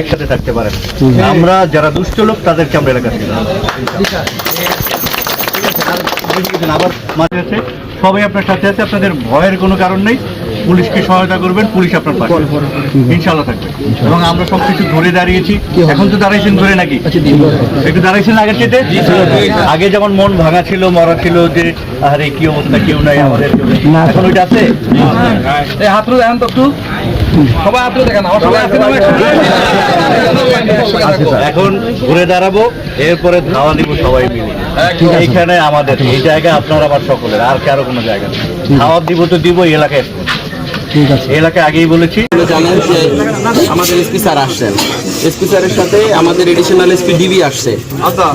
একসাথে থাকতে পারেন। আমরা যারা দুষ্ট লোক তাদেরকে আমরা এলাকা থেকে থেকে আবার মাঝে আছে। সবাই আপনার সাথে আছে আপনাদের ভয়ের কোনো কারণ নেই। পুলিশকে সহায়তা করবেন পুলিশ আপনার পাশে। ইনশাল্লাহ থাকবে। এবং আমরা সব কিছু ধরে দাঁড়িয়েছি। এখন তো দাঁড়াইছেন ধরে নাকি? একটু দাঁড়াইছেন আগের চেয়ে আগে যেমন মন ভাঙা ছিল মরা ছিল যে আরে কি অবস্থা কেউ নাই আমাদের। এখন ওইটা আছে? এই হাত তুলে দেখান তো একটু সবাই হাত তুলে দেখান আমার সবাই আছে এখন ঘুরে দাঁড়াবো এরপরে ধাওয়া দিব সবাই মিলে। এইখানে আমাদের এই জায়গা আপনার আবার সকলের আর কারও কোনো জায়গা নেই। ধাওয়া দিব তো দিব এলাকায় ঠিক আছে। এলাকায় আগেই বলেছি। জানেন যে আমাদের এসপি স্যার আসছেন। এসপি স্যারের সাথে আমাদের এডিশনাল এসপি ডিবি আসছে। আচ্ছা।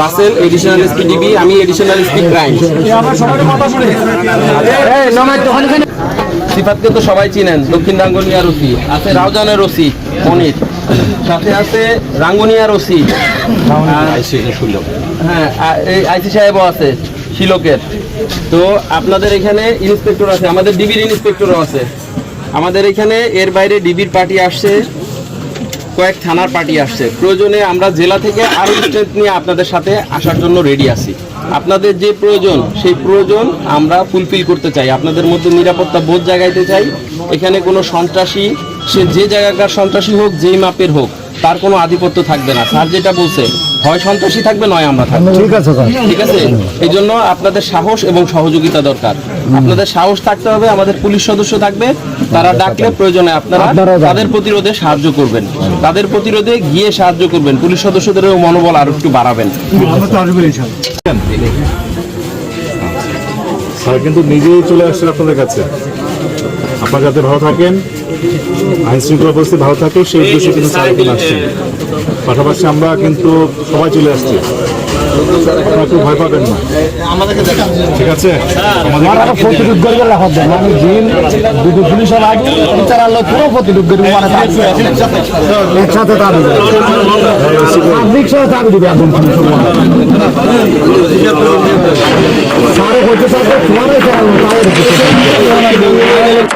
রাসেল এডিশনাল এসপি ডিবি আমি এডিশনাল এসপি ক্রাইম। সিফাতকে তো সবাই চিনেন দক্ষিণ রাঙ্গুনিয়ার ওসি আছে রাউজানের ওসি মনির। সাথে আছে রাঙ্গুনিয়ার ওসি হ্যাঁ এই আইসি সাহেবও আছে শিলকের। তো আপনাদের এখানে ইন্সপেক্টর আছে আমাদের ডিবির ইন্সপেক্টরও আছে। আমাদের এখানে এর বাইরে ডিবির পার্টি আসছে কয়েক থানার পার্টি আসছে। প্রয়োজনে আমরা জেলা থেকে আরও স্ট্রেংথ নিয়ে আপনাদের সাথে আসার জন্য রেডি আছি। আপনাদের যে প্রয়োজন সেই প্রয়োজন আমরা ফুলফিল করতে চাই। আপনাদের মধ্যে নিরাপত্তা বোধ জাগাইতে চাই। এখানে কোনো সন্ত্রাসী সে যে জায়গাকার সন্ত্রাসী হোক যেই মাপের হোক তার কোনো আধিপত্য থাকবে না। স্যার যেটা বলছে হয় সন্ত্রাসী থাকবে নয় আমরা থাকব। ঠিক আছে ঠিক আছে? এই জন্য আপনাদের সাহস এবং সহযোগিতা দরকার। আপনাদের সাহস থাকতে হবে আমাদের পুলিশ সদস্য থাকবে। তারা ডাকলে প্রয়োজনে আপনারা তাদের প্রতিরোধে সাহায্য করবেন। তাদের প্রতিরোধে গিয়ে সাহায্য করবেন। পুলিশ সদস্যদেরও মনোবল আরও একটু বাড়াবেন। স্যার কিন্তু নিজেই চলে আসছেন আপনাদের কাছে। আপনারা যাতে ভালো থাকেন আইন শৃঙ্খলা পরিস্থিতি ভালো থাকে সেই উদ্দেশ্যে কিন্তু স্যার এখানে আসছেন পাশাপাশি আমরা কিন্তু সবাই চলে আসছি। আপনারা ভয় পাবেন না। ঠিক আছে? আমাদের প্রতিরোধ দেয় মানে দিন দুটো পুলিশের আগে বিচার আলো পুরো প্রতিরোধ করবে মানে একসাথে তার পাবলিক সহ তার দিবে একদম সারে বলতে স্যার তোমারই চালানো আজ